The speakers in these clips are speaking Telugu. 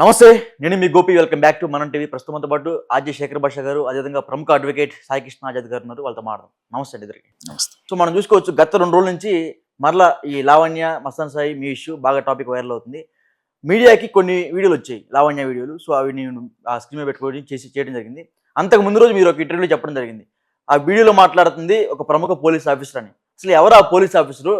నమస్తే నేను మీ Gopi. Welcome back to Manam TV ప్రస్తుతంతో పాటు ఆర్జే శేఖర్ భాష గారు అదేవిధంగా ప్రముఖ అడ్వకేట్ సాయి కృష్ణ ఆజాద్ గారు ఉన్నారు. వాళ్ళతో మాట్లాడదాం. నమస్తే అండి ఇద్దరికి నమస్తే. సో మనం చూసుకోవచ్చు గత రెండు రోజుల నుంచి మరలా ఈ లావణ్య మస్తాన్ సాయి మీ ఇష్యూ బాగా టాపిక్ వైరల్ అవుతుంది. మీడియాకి కొన్ని వీడియోలు వచ్చాయి లావణ్య వీడియోలు. సో అవి నేను ఆ స్క్రీన్ మీద పెట్టుకొని చేసి చేయడం జరిగింది. అంతకు ముందు రోజు మీరు ఒక ఇంటర్వ్యూలో చెప్పడం జరిగింది. ఆ వీడియోలో మాట్లాడుతుంది ఒక ప్రముఖ పోలీస్ ఆఫీసర్ అని. అసలు ఎవరు ఆ పోలీస్ ఆఫీసరు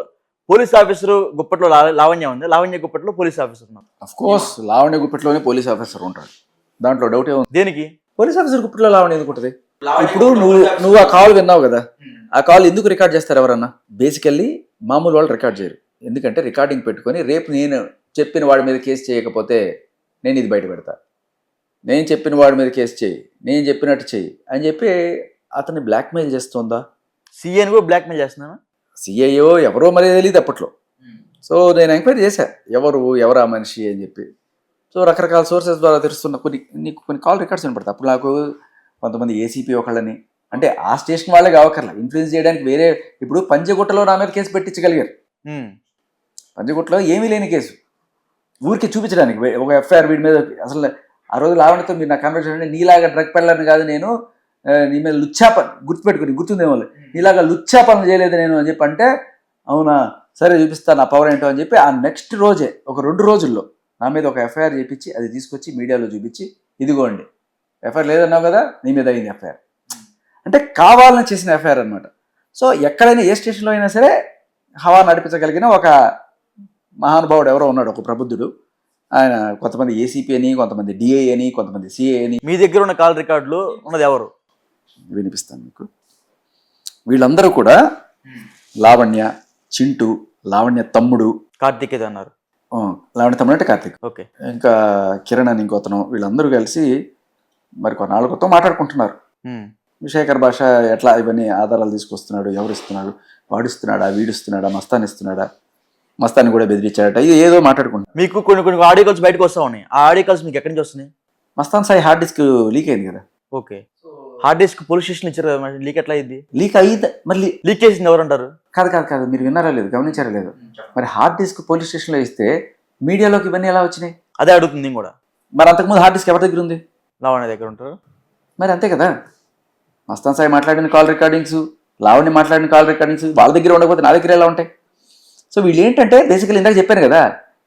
పోలీస్ ఆఫీసరు గుప్పట్లో లావణ్య ఉంది. లావణ్య గుప్పట్లో పోలీస్ ఆఫీసర్ ఉన్నారు. అఫ్ కోర్స్ లావణ్య గుప్పెట్లోనే పోలీస్ ఆఫీసర్ ఉంటాడు. దాంట్లో డౌట్ ఏముంది? దేనికి? పోలీస్ ఆఫీసర్ గుప్పెట్లో లావణ్య ఎందుకు ఉంటుంది? ఇప్పుడు నువ్వు నువ్వు ఆ కాల్ విన్నావు కదా? ఆ కాల్ ఎందుకు రికార్డ్ చేస్తారు ఎవరన్నా? బేసికల్లీ మామూలు వాళ్ళు రికార్డ్ చేయరు. ఎందుకంటే రికార్డింగ్ పెట్టుకొని రేపు నేను చెప్పిన వాడి మీద కేసు చేయకపోతే నేను ఇది బయట పెడతా. నేను చెప్పిన వాడి మీద కేసు చేయి. నేను చెప్పినట్టు చెయ్యి అని చెప్పి అతన్ని బ్లాక్మెయిల్ చేస్తుందా? సీఎన్ కూడా బ్లాక్మెయిల్ చేస్తున్నాను సిఐఓ ఎవరో మరి తెలియదు అప్పట్లో. సో నేను ఎంక్వైరీ చేశా. ఎవరు ఎవరు ఆ మనిషి అని చెప్పి. సో రకరకాల సోర్సెస్ ద్వారా తెలుస్తున్న కొన్ని నీకు కొన్ని కాల్ రికార్డ్స్ వినపడతాయి. అప్పుడు నాకు కొంతమంది ఏసీపీ ఒకళ్ళని అంటే ఆ స్టేషన్ వాళ్ళే కావక్కర్లా. ఇన్ఫ్లుయెన్స్ చేయడానికి వేరే ఇప్పుడు పంజగుట్టలో నా మీద కేసు పెట్టించగలిగారు. పంజగుట్టలో ఏమీ లేని కేసు. ఊరికి చూపించడానికి. ఒక ఎఫ్ఐఆర్ వీడి మీద అసలు ఆ రోజు లావణ్యతో మీరు నా కన్వర్సేషన్ నీలాగా డ్రగ్ పెళ్ళని కాదు నేను. నీ మీద లుచ్చా పని గుర్తుపెట్టుకుని గుర్తుందేమో నీలాగా లుచ్చా పనులు చేయలేదు నేను అని చెప్పి అంటే అవునా సరే చూపిస్తాను నా పవర్ ఏంటో అని చెప్పి ఆ నెక్స్ట్ రోజే ఒక రెండు రోజుల్లో నా మీద ఒక ఎఫ్ఐఆర్ చేపించి అది తీసుకొచ్చి మీడియాలో చూపించి ఇదిగోండి. ఎఫ్ఐఆర్ లేదన్నావు కదా నీ మీద అయింది ఎఫ్ఐఆర్ అంటే కావాలని చేసిన ఎఫ్ఐఆర్ అనమాట సో ఎక్కడైనా ఏ స్టేషన్లో అయినా సరే హవా నడిపించగలిగిన ఒక మహానుభావుడు ఎవరో ఉన్నాడు ఒక ప్రబుద్ధుడు. ఆయన కొంతమంది ఏసీపీ అని కొంతమంది డిఏ అని కొంతమంది సిఏ అని. మీ దగ్గర ఉన్న కాల్ రికార్డులు ఉన్నది ఎవరు? వినిపిస్తాను మీకు. వీళ్ళందరూ కూడా లావణ్య చింటూ లావణ్య తమ్ముడు. కార్తీక్ ఏదో అన్నారు లావణ్య తమ్ముడు అంటే కార్తీక్. ఓకే. ఇంకా కిరణ్ అని ఇంకొతను వీళ్ళందరూ కలిసి మరి కొన్నాళ్ళ క్రితం మాట్లాడుకుంటున్నారు. శేఖర్ భాష ఎట్లా ఇవన్నీ ఆధారాలు తీసుకొస్తున్నాడు ఎవరు ఇస్తున్నాడు వాడిస్తున్నాడా వీడిస్తున్నాడా మస్తాన్ ఇస్తున్నాడా మస్తాన్ని కూడా బెదిరించాడట. ఇది ఏదో మాట్లాడుకుంటున్నారు. మీకు కొన్ని కొన్ని ఆడియో కాల్స్ బయటకు వస్తా ఉన్నాయి. ఆ ఆడియో కాల్స్ మీకు ఎక్కడి నుంచి వస్తున్నాయి? Mastan Sai hard disk leak అయింది కదా. Okay. Hard disk police station ఇచ్చారు కదా మరి లీక్ ఎట్లా అయింది? లీక్ అయ్యింది. మళ్ళీ లీక్ చేసింది ఎవరు అంటారు కాదు కాదు కాదు మీరు విన్నారా లేదు గమనించారా లేదు. మరి హార్డ్ డిస్క్ పోలీస్ స్టేషన్లో ఇస్తే మీడియాలోకి ఇవన్నీ ఎలా వచ్చినాయి? అదే అడుగుతుంది నేను కూడా. మరి అంతకుముందు హార్డ్ డిస్క్ ఎవరి దగ్గర ఉంది? లావణ్య దగ్గర ఉంటారు. మరి అంతే కదా. మస్తాన్ సాయి మాట్లాడిన కాల్ రికార్డింగ్స్ లావణ్య మాట్లాడిన కాల్ రికార్డింగ్స్ వాళ్ళ దగ్గర ఉండకపోతే నా దగ్గర ఎలా ఉంటాయి? సో వీళ్ళు ఏంటంటే బేసికల్ ఇందాక చెప్పాను కదా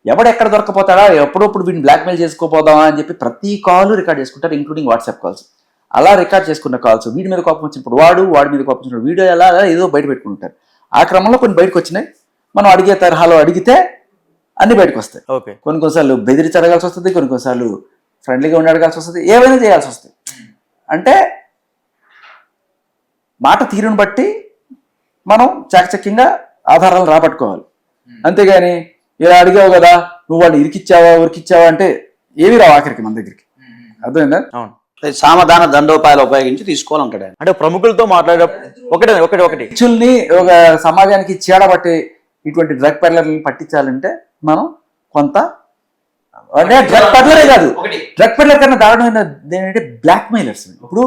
ఎవడు ఎక్కడ దొరకపోతాడా ఎప్పుడప్పుడు వీడిని బ్లాక్మెయిల్ చేసుకోపోదామా అని చెప్పి ప్రతి కాల్ రికార్డ్ చేసుకుంటారు ఇంక్లూడింగ్ వాట్సాప్ కాల్స్ అలా రికార్డ్ చేసుకున్న కాల్స్ వీడి మీద కోపం వచ్చినప్పుడు వాడు వాడి మీద కోపం వచ్చినప్పుడు వీడియో ఎలా అలా ఏదో బయట పెట్టుకుంటారు ఆ క్రమంలో కొన్ని బయటకు వచ్చినాయి. మనం అడిగే తరహాలో అడిగితే అన్ని బయటకు వస్తాయి. ఓకే. కొన్ని కొన్నిసార్లు బెదిరించి అడగాల్సి వస్తుంది కొన్ని కొన్నిసార్లు ఫ్రెండ్లీగా ఉండి అడగాల్సి వస్తుంది ఏమైనా చేయాల్సి వస్తుంది. అంటే మాట తీరుని బట్టి మనం చాకచక్యంగా ఆధారాలు రాబట్టుకోవాలి. అంతేగాని ఇలా అడిగావు కదా నువ్వు వాడిని ఇరికిచ్చావా ఉరికిచ్చావా అంటే ఏమి రావు ఆఖరికి మన దగ్గరికి. అర్థమైందా? అవును. సామధాన దండోపాయాలు ఉపయోగించి తీసుకోవాలంటాడు ఆయన. అంటే ప్రముఖులతో మాట్లాడేటప్పుడు ఒకటే ఒకటి ఒకటి. ఒక సమాజానికి చీడబట్టి ఇటువంటి డ్రగ్ పెడ్లర్లను పట్టించాలంటే మనం కొంత అంటే డ్రగ్ పెడ్లరే కాదు. డ్రగ్ పెడ్లర్ కన్నా దారుణమైన ఏంటంటే బ్లాక్ మెయిలర్స్ ఇప్పుడు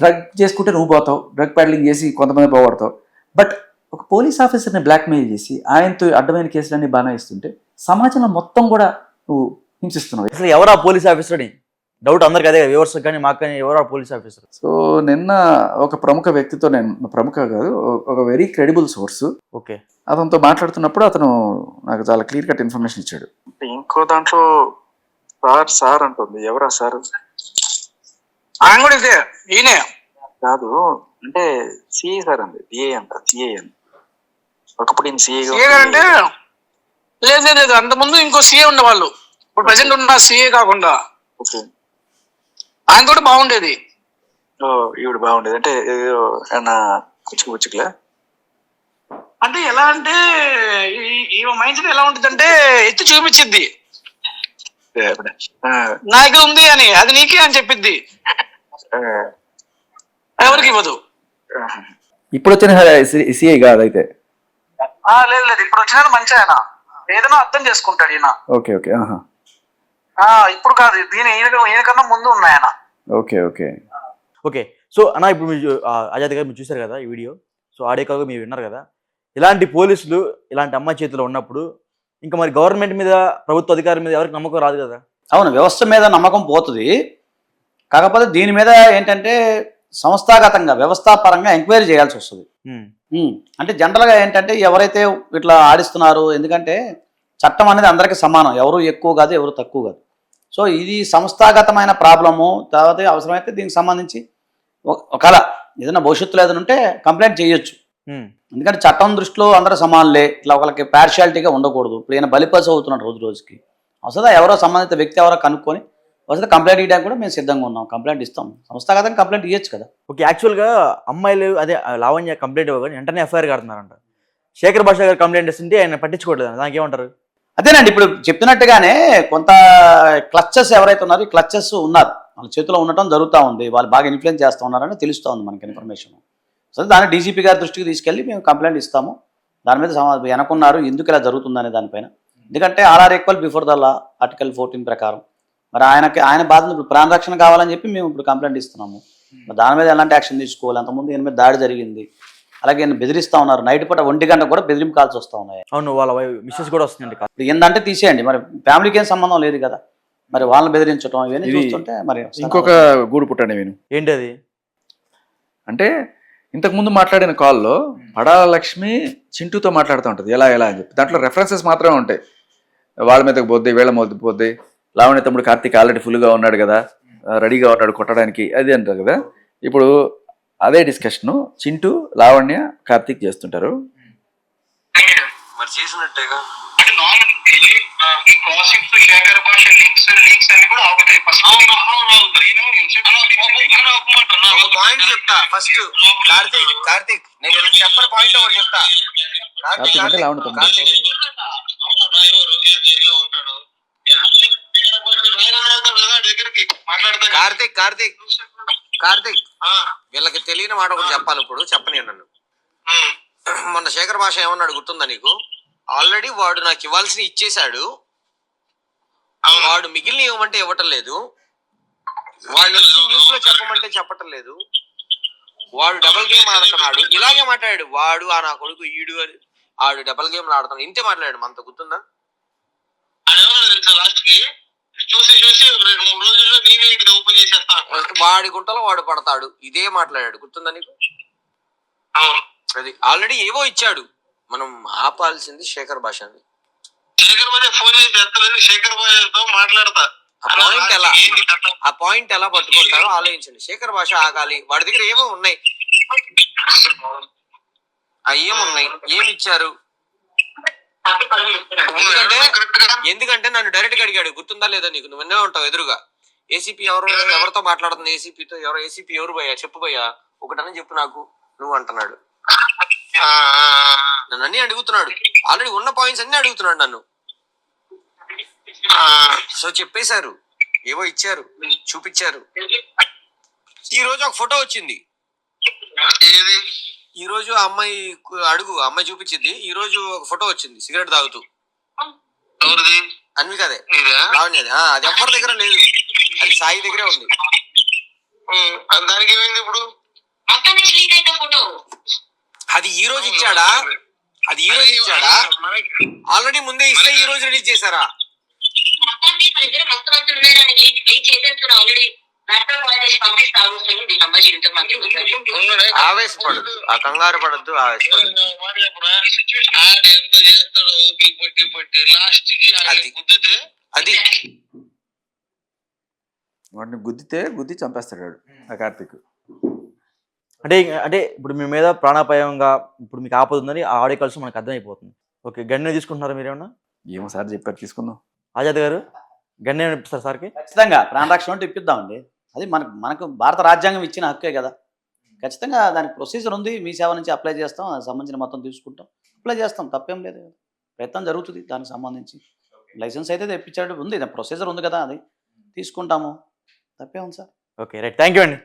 డ్రగ్ చేసుకుంటే నువ్వు పోతావు డ్రగ్ పెడ్లింగ్ చేసి కొంతమంది పోగొడతావు. బట్ ఒక పోలీస్ ఆఫీసర్ని బ్లాక్మెయిల్ చేసి ఆయనతో అడ్డమైన కేసులన్నీ బానాయిస్తుంటే సమాజంలో మొత్తం కూడా నువ్వు హింసిస్తున్నావు. అసలు ఎవరు ఆ పోలీస్ ఆఫీసర్ అని డౌట్ అందరికి అదే వ్యూవర్స్ కానీ మాకు కానీ ఎవరు పోలీస్ ఆఫీసర్ సో నిన్న ఒక ప్రముఖ వ్యక్తితో నేను ప్రముఖ కాదు ఒక వెరీ క్రెడిబుల్ సోర్స్ ఓకే అతనితో మాట్లాడుతున్నప్పుడు అతను నాకు చాలా క్లియర్ కట్ ఇన్ఫర్మేషన్ ఇచ్చాడు. ఇంకో దాంట్లో సార్ సార్ అంటుంది. ఎవరా సార్? ఆయన కూడా ఇదే ఈయనే. కాదు అంటే సిఏ సార్ అండి డిఏ అంట సిఏ అని. ఒకప్పుడు ఈయన సిఏ అంటే లేదు లేదు, లేదు. అంత ముందు ఇంకో సీఏ ఉండేవాళ్ళు. ఇప్పుడు ప్రెసెంట్ ఉన్న సీఏ కాకుండా. ఓకే ఆయన కూడా బాగుండేది. ఓ ఈవిడ బాగుండేది. అంటే ఏదో ఏమన్నా కుచ్చుకు పుచ్చుకులే అంటే ఎలా అంటే ఈ- మైండ్ సెట్ ఎలా ఉంటుంది అంటే ఎత్తి చూపించిద్ది. నా దగ్గర ఉంది అని అది నీకే అని చెప్పిద్ది. ఎవరికి ఇవ్వదు. ఇప్పుడు వచ్చిన సిఐ కాదు అయితే? ఆ లేదు లేదు. ఇప్పుడు వచ్చిన మంచి ఆయన. ఏదైనా అర్థం చేసుకుంటాడు ఈయన. Okay okay. ఆహా. ఇప్పుడు కాదు దీని ఈయన ఈయనకన్నా ముందు ఉన్న ఆయన ఓకే ఓకే. ఓకే సో అన్న ఇప్పుడు మీరు ఆజాద్ గారు మీరు చూశారు కదా ఈ వీడియో? సో ఆడియో కాగా మీరు విన్నారు కదా? ఇలాంటి పోలీసులు ఇలాంటి అమ్మాయి చేతిలో ఉన్నప్పుడు ఇంకా మరి గవర్నమెంట్ మీద ప్రభుత్వ అధికారుల మీద ఎవరికి నమ్మకం రాదు కదా? అవును వ్యవస్థ మీద నమ్మకం పోతుంది. కాకపోతే దీని మీద ఏంటంటే సంస్థాగతంగా వ్యవస్థాపరంగా ఎంక్వైరీ చేయాల్సి వస్తుంది. అంటే జనరల్గా ఏంటంటే ఎవరైతే ఇట్లా ఆడిస్తున్నారు ఎందుకంటే చట్టం అనేది అందరికీ సమానం. ఎవరు ఎక్కువ కాదు ఎవరు తక్కువ కాదు. సో ఇది సంస్థాగతమైన ప్రాబ్లము. తర్వాత అవసరమైతే దీనికి సంబంధించి ఒక- ఒకవేళ ఏదైనా భవిష్యత్తులో ఏదైనా ఉంటే కంప్లైంట్ చేయొచ్చు. ఎందుకంటే చట్టం దృష్టిలో అందరూ సమానులే. ఇట్లా ఒకరికి పార్షియాలిటీగా ఉండకూడదు. ఇప్పుడు ఈయన బలిపశు అవుతున్నాడు రోజు రోజుకి. వస్తుందా ఎవరో సంబంధిత వ్యక్తి ఎవరో కనుక్కొని వస్తే కంప్లైంట్ ఇవ్వడానికి కూడా మేము సిద్ధంగా ఉన్నాం. కంప్లైంట్ ఇస్తాం. సంస్థాగతంగా కంప్లైంట్ ఇవ్వచ్చు కదా. ఓకే యాక్చువల్గా అమ్మాయిలు అదే లావణ్య కంప్లైంట్ ఇవ్వగానే వెంటనే ఎఫ్ఐఆర్ కడుతున్నారంట. శేఖర్ భాష గారు కంప్లైంట్ ఇస్తుంటే ఆయన పట్టించుకోవట్లేదు. దానికి ఏమంటారు? అదేనండి ఇప్పుడు చెప్తున్నట్టుగానే కొంత క్లచ్చెస్ ఎవరైతే ఉన్నారో ఈ క్లచెస్ ఉన్నారు. వాళ్ళ చేతిలో ఉండటం జరుగుతూ ఉంది. వాళ్ళు బాగా ఇన్ఫ్లుయెన్స్ చేస్తూ ఉన్నారని తెలుస్తూ ఉంది మనకి ఇన్ఫర్మేషన్ సో దాన్ని డీజీపీ గారి దృష్టికి తీసుకెళ్ళి మేము కంప్లైంట్ ఇస్తాము. దాని మీద వెనకున్నారు ఎందుకు ఇలా జరుగుతుందనే దానిపైన. ఎందుకంటే all are equal before the law article fourteen ప్రకారం. మరి ఆయనకి ఆయన బాధను ఇప్పుడు ప్రాణరక్షణ కావాలని చెప్పి మేము ఇప్పుడు కంప్లైంట్ ఇస్తున్నాము. దాని మీద ఎలాంటి యాక్షన్ తీసుకోవాలి? అంతకుముందు ఈయన మీద దాడి జరిగింది. అలాగే ఈయన బెదిరిస్తూ ఉన్నారు. నైట్ పూట ఒంటి గంట కూడా బెదిరింపు కాల్సి వస్తూ ఉన్నాయి. అవును వాళ్ళ మిస్సెస్ కూడా వస్తుందండి ఇప్పుడు ఏందంటే తీసేయండి. మరి ఫ్యామిలీకి ఏం సంబంధం లేదు కదా. మరి వాళ్ళని బెదిరించడం ఇవన్నీ చూస్తుంటే మరి ఇంకొక గూడు పుట్టండి నేను ఏంటి అది అంటే ఇంతకు ముందు మాట్లాడిన కాల్లో పడాల లక్ష్మి చింటూతో మాట్లాడుతూ ఉంటుంది. ఎలా ఎలా అని చెప్పి. దాంట్లో రెఫరెన్సెస్ మాత్రమే ఉంటాయి. వాళ్ళ మీదకి పోద్ది వీళ్ళ మీద పోద్ది. లావణ్య తమ్ముడు కార్తీక్ ఆల్రెడీ ఫుల్గా ఉన్నాడు కదా. రెడీగా ఉన్నాడు కొట్టడానికి. అది అంటారు కదా. ఇప్పుడు అదే డిస్కషన్ చింటూ లావణ్య కార్తీక్ చేస్తుంటారు. మరి చేసినట్టేగా? అంటే నార్మల్ ఈ క్రాసింగ్స్ శేఖర్ భాష లింక్స్ లింక్స్ అన్ని కూడా ఆగుతాయి ఫస్ట్ ఒక పాయింట్ చెప్తా ఫస్ట్ కార్తీక్ కార్తీక్ నేను చెప్పని పాయింట్ ఒకటి చెప్తా. కార్తీక్ అంటే లావణ్య తమ్ముడు. కార్తీక్. మాట్లాడతా కార్తీక్ కార్తీక్. కార్తీక్ వీళ్ళకి తెలియని మాట ఒకటి చెప్పాలి ఇప్పుడు చెప్పని నన్ను. మొన్న శేఖర్ భాష ఏమన్నాడు గుర్తుందా నీకు? ఆల్రెడీ వాడు నాకు ఇవ్వాల్సిన ఇచ్చేశాడు. వాడు మిగిలిన ఇవ్వమంటే ఇవ్వటం లేదు. వాళ్ళు న్యూస్లో చెప్పమంటే చెప్పటం లేదు. వాడు డబుల్ గేమ్ ఆడుతున్నాడు. ఇలాగే మాట్లాడాడు. వాడు ఆ నా కొడుకు ఈడు అని. ఆడు డబుల్ గేమ్ ఆడుతున్నాడు. ఇంతే మాట్లాడాడు. మనతో గుర్తుందా? చూసి చూసి రెండు మూడు రోజుల్లో నేనే ఇక్కడ ఓపెన్ చేసేస్తా. వాడి గుంటలో వాడు పడతాడు. ఇదే మాట్లాడాడు. గుర్తుందా నీకు? అవును. అది ఆల్రెడీ ఏవో ఇచ్చాడు. మనం ఆపాల్సింది శేఖర్ భాషని. శేఖర్ బాయ్ ఫోన్ చేసి ఎత్తలేదు. శేఖర్ బాయ్తో మాట్లాడతా. ఆ పాయింట్ ఎలా? ఆ పాయింట్ ఎలా పట్టుకుంటారో ఆలోచించండి. శేఖర్ భాష ఆగాలి. వాడి దగ్గర ఏమో ఉన్నాయి. ఆ ఏమున్నాయి? ఏమి ఇచ్చారు ఎందుకంటే ఎందుకంటే నన్ను డైరెక్ట్గా అడిగాడు. గుర్తుందా లేదా నీకు? నువ్వు ఉంటావు ఎదురుగా. ఏసీపీ ఎవరు ఎవరితో మాట్లాడుతుంది? ఏసీపీతో ఎవరు? ఏసీపీ ఎవరు పోయా చెప్పు పోయా ఒకటని చెప్పు నాకు. నువ్వు అంటున్నాడు. ఆ, నన్ను అన్ని అడుగుతున్నాడు. ఆల్రెడీ ఉన్న పాయింట్స్ అన్ని అడుగుతున్నాడు నన్ను. ఆ, సో చెప్పేశారు. ఏవో ఇచ్చారు. చూపించారు. ఈ రోజు ఒక ఫోటో వచ్చింది. ఏది? ఈ రోజు ఆ అమ్మాయి అడుగు ఆ అమ్మాయి చూపించింది. ఈ రోజు ఒక ఫోటో వచ్చింది సిగరెట్ తాగుతూ. ఎవరిది? అన్వికదే ఇదా లావణ్యది. ఆ, అది ఎవరి దగ్గర లేదు. అది సాయి దగ్గరే ఉంది. దానికి ఏమైంది ఇప్పుడు? అది ఈ రోజు ఇచ్చాడా? అది ఈ రోజు ఇచ్చాడా? ఆల్రెడీ ముందే ఇస్తే ఈ రోజు రిలీజ్ చేశారా? ఆవేశపడద్దు. ఆ కంగారు పడద్దు ఆవేశపడద్దు. ఆడు ఎంత చేస్తాడో ఓపి పట్టి పట్టి లాస్ట్కి ఆయన అది. గుద్దితే అది. వాడిని గుద్దితే గుద్ది చంపేస్తాడు వాడు, ఆ కార్తీక్. అంటే అంటే ఇప్పుడు మీ మీద ప్రాణాపాయంగా ఇప్పుడు మీకు ఆపద ఉందని ఆ ఆడియో కాల్స్ మనకు అర్థమైపోతుంది. ఓకే గన్నే తీసుకుంటున్నారా మీరేమన్నా ఏమో సార్ చెప్పారు తీసుకుందాం. ఆజాద్ గారు గన్నే ఇప్పిస్తారు సార్కి? ఖచ్చితంగా. ప్రాణరక్షణ అంటే ఇప్పిద్దామండి. అది మనకు మనకు భారత రాజ్యాంగం ఇచ్చిన హక్కే కదా. ఖచ్చితంగా దానికి ప్రొసీజర్ ఉంది. మీ సేవ నుంచి అప్లై చేస్తాం. దానికి సంబంధించిన మొత్తం తీసుకుంటాం. అప్లై చేస్తాం. తప్పేం లేదు ప్రయత్నం జరుగుతుంది దానికి సంబంధించి. లైసెన్స్ అయితే తెప్పించాడు. ఉంది. ప్రొసీజర్ ఉంది కదా అది. తీసుకుంటాము. తప్పే ఉంది sir? Okay right thank you అండి.